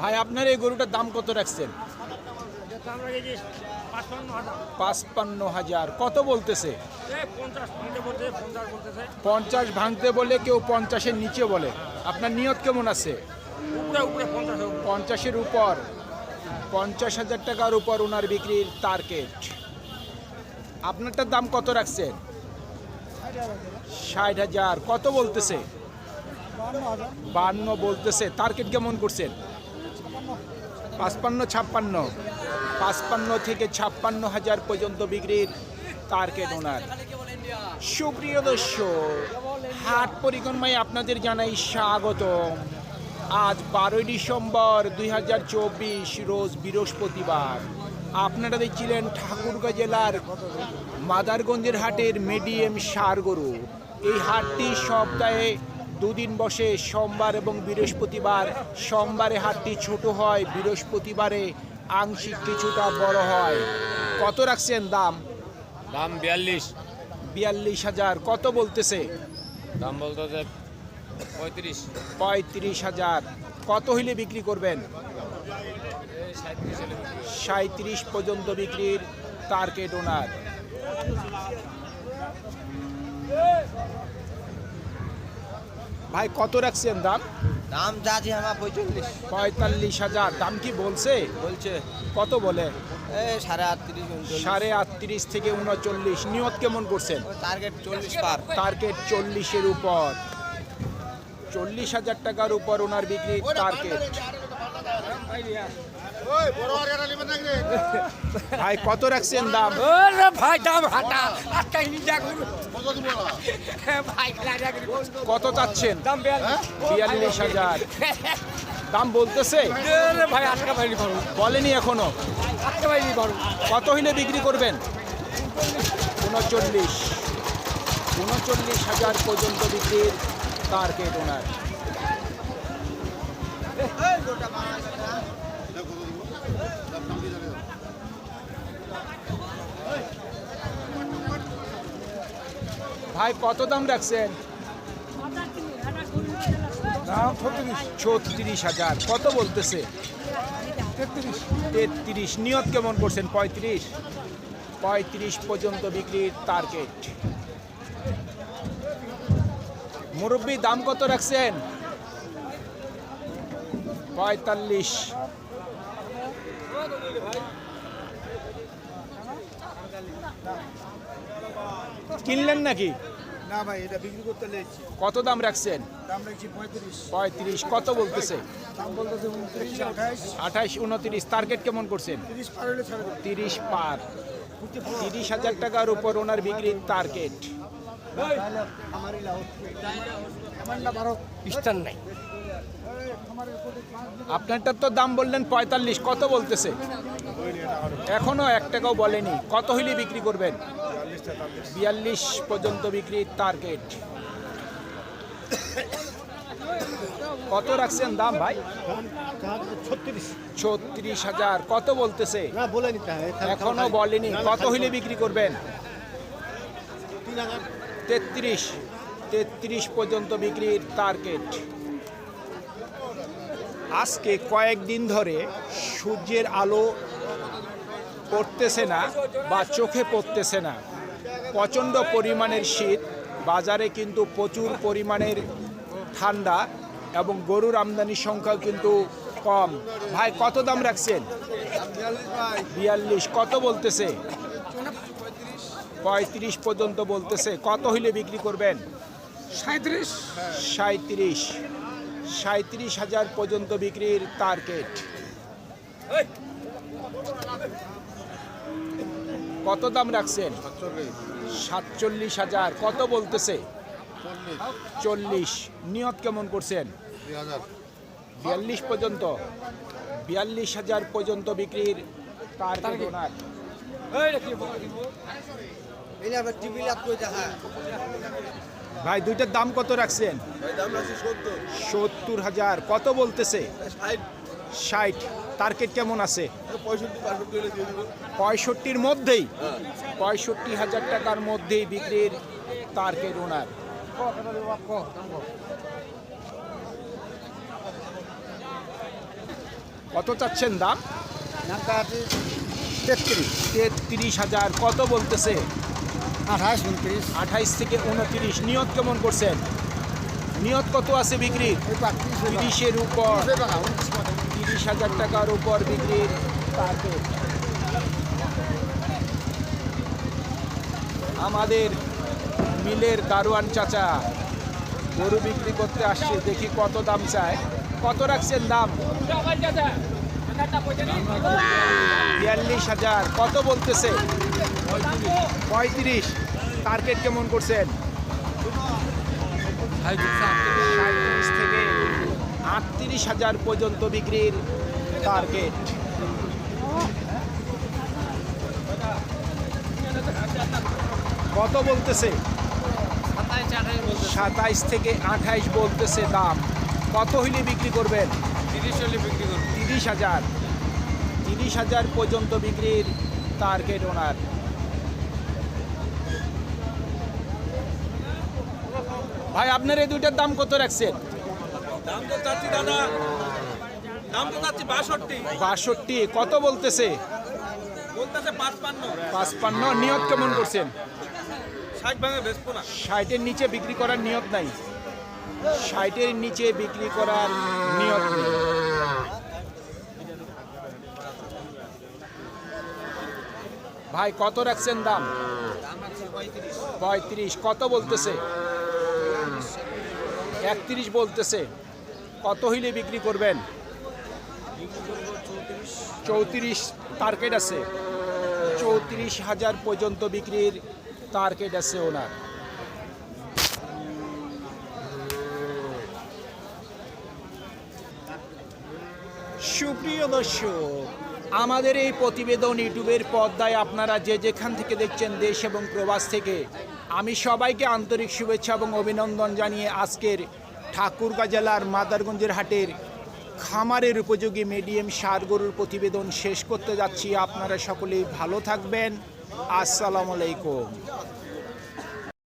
ভাই, আপনার এই গরুটার দাম কত রাখছেন? পাঁচপান্ন হাজার। কত বলতেছে? পঞ্চাশ ভাঙতে বলে কেউ পঞ্চাশের নিচে বলে। আপনার নিয়ত কেমন আছে? পঞ্চাশের উপর। পঞ্চাশ হাজার টাকার উপর ওনার বিক্রির টার্গেট আপনারটার দাম কত রাখছেন? ষাট হাজার। কত বলতেছে? বান্ন বলতেছে। টার্গেট কেমন করছেন? পাঁচপান্ন, ছাপ্পান্ন। পাঁচপান্ন থেকে ছাপ্পান্ন হাজার পর্যন্ত বিক্রির টার্গেট ওনার সুপ্রিয় দর্শক, হাট পরিক্রমায় আপনাদের জানাই স্বাগতম। আজ বারোই ডিসেম্বর দুই হাজার চব্বিশ, রোজ বৃহস্পতিবার। আপনারা দেখছিলেন ঠাকুরগাঁ জেলার মাদারগঞ্জের হাটের মিডিয়াম সার গরু। এই হাটটি সপ্তাহে দুদিন বসে সোমবার এবং বৃহস্পতিবার সোমবারে হাটটি ছোট হয় বৃহস্পতিবারে আংশিক কিছুটা বড় হয়। কত রাখছেন দাম? দাম বিয়াল্লিশ। বিয়াল্লিশ হাজার। কত বলতেছে? দাম বলতেছে পঁয়ত্রিশ। পঁয়ত্রিশ হাজার। কত হইলে বিক্রি করবেন। সাঁত্রিশ পর্যন্ত বিক্রির টার্গেট ওনার ভাই কত রাখছেন দাম? দাম যা চাচ্ছি আমার পঁয়তাল্লিশ। পঁয়তাল্লিশ হাজার। দাম কি বলছে? বলছে। কত বলে? সাড়ে আটত্রিশ সাড়ে আটত্রিশ থেকে উনচল্লিশ। নিয়ত কেমন করছেন? টার্গেট চল্লিশ পার। টার্গেট চল্লিশের উপর। চল্লিশ হাজার টাকার উপর ওনার বিক্রি টার্গেট। ভাই কত রাখছেন দাম? ভাই দাম হাঁটা। ভাই কত চাচ্ছেন? দাম বিয়াল্লিশ। হাজার। দাম বলতেছে? ভাই আটকা পাইনি পারো বলেনি এখনও। আটকা পাইনি পারো কত হইলে বিক্রি করবেন? উনচল্লিশ। উনচল্লিশ হাজার পর্যন্ত বিক্রির টার্গেট ওনার। ভাই কত দাম রাখছেন? দাম ছত্রিশ হাজার। কত বলতেছে? তেত্রিশ। নিয়ত কেমন করছেন? পঁয়ত্রিশ? পঁয়ত্রিশ পর্যন্ত বিক্রির টার্গেট মুরব্বী দাম কত রাখছেন? পঁয়তাল্লিশ। কিনলেন নাকি? না ভাই এটা বিক্রি করতে লেগেছি। কত দাম রাখছেন? দাম রেখেছি পঁয়ত্রিশ। পঁয়ত্রিশ কত বলতেছে? দাম বলতেছে উনত্রিশ আঠাইশ আঠাইশ উনত্রিশ টার্গেট কেমন করছেন? তিরিশ পার হলে তিরিশ পার। তিরিশ হাজার টাকার উপর ওনার বিক্রির টার্গেট। আমার না বারো। স্থান নাই। আপনারটার তো দাম বললেন পঁয়তাল্লিশ কত বলতেছে? এখনও এক টাকাও বলেনি। কত হইলে বিক্রি করবেন? বিয়াল্লিশ পর্যন্ত বিক্রির টার্গেট কত রাখছেন দাম ভাই? ছত্রিশ। হাজার। কত বলতেছে? এখনও বলেনি। কত হইলে বিক্রি করবেন? তেত্রিশ। তেত্রিশ পর্যন্ত বিক্রির টার্গেট আজকে কয়েকদিন ধরে সূর্যের আলো পড়তেছে না বা চোখে পড়তেছে না। প্রচণ্ড পরিমাণের শীত বাজারে কিন্তু প্রচুর পরিমাণের ঠান্ডা এবং গরুর আমদানির সংখ্যা কিন্তু কম। ভাই কত দাম রাখছেন? বিয়াল্লিশ। কত বলতেছে? পঁয়ত্রিশ পর্যন্ত বলতেছে। কত হইলে বিক্রি করবেন? সাঁত্রিশ সাঁত্রিশ সাঁত্রিশ হাজার পর্যন্ত বিক্রির টার্গেট। কত দাম রাখছেন? সাতচল্লিশ হাজার। কত বলতেছে? চল্লিশ। নিয়ত কেমন করছেন? বিয়াল্লিশ পর্যন্ত। বিয়াল্লিশ হাজার পর্যন্ত বিক্রির ভাই দুইটার দাম কত রাখছেন? সত্তর। সত্তর হাজার। কত বলতেছে? ষাট। টার্গেট কেমন আছে? পঁয়ষট্টির মধ্যেই? পঁয়ষট্টি হাজার টাকার মধ্যেই বিক্রির টার্গেট ওনার কত চাচ্ছেন দাম? তেত্রিশ। তেত্রিশ হাজার। কত বলতেছে? আঠাশ উনত্রিশ। আঠাইশ থেকে উনত্রিশ। নিয়ত কেমন করছেন? নিয়ত কত আছে বিক্রির? তিরিশের উপর। টাকা উনিশ টাকা তিরিশ হাজার টাকার উপর বিক্রির আমাদের মিলের দারোয়ান চাচা গরু বিক্রি করতে আসছে, দেখি কত দাম চায়। কত রাখছেন দাম? বিয়াল্লিশ হাজার, কত বলতেছে? পঁয়ত্রিশ। টার্গেট কেমন করছেন? থেকে আটত্রিশ হাজার পর্যন্ত বিক্রির টার্গেট কত বলতেছে? সাতাইশ থেকে আঠাইশ বলতেছে দাম। কত হইলে বিক্রি করবেন? তিরিশ হাজার। তিরিশ হাজার পর্যন্ত বিক্রির টার্গেট ওনার ভাই আপনার এই দুইটার দাম কত রাখছেন? দাম তো চাচ্ছি দাদা। দাম তো চাচ্ছি বাষট্টি। বাষট্টি কত বলতেছে? বলতেছে পাঁচপান্ন। পাঁচপান্ন নিয়ত কেমন করছেন? ষাট ভাঙে বেচবো না। ষাটের নিচে বিক্রি করার নিয়ত নাই। ষাটের নিচে বিক্রি করার নিয়ত নেই। ভাই কত রাখছেন দাম? পঁয়ত্রিশ। কত বলতেছে? একত্রিশ বলতেছে। কত হইলে বিক্রি করবেন? চৌত্রিশ টার্গেট আছে। চৌত্রিশ হাজার পর্যন্ত বিক্রির টার্গেট আছে ওনার। সুপ্রিয় দর্শক, আমাদের এই প্রতিবেদন ইউটিউবের পর্দায় আপনারা যে যেখান থেকে দেখছেন দেশ এবং প্রবাস থেকে, আমি সবাইকে আন্তরিক শুভেচ্ছা এবং অভিনন্দন জানিয়ে আজকের ঠাকুরগাঁ জেলার মাদারগঞ্জের হাটের খামারের উপযোগী মিডিয়াম সার গরুর প্রতিবেদন শেষ করতে যাচ্ছি। আপনারা সকলেই ভালো থাকবেন। আসসালামু আলাইকুম।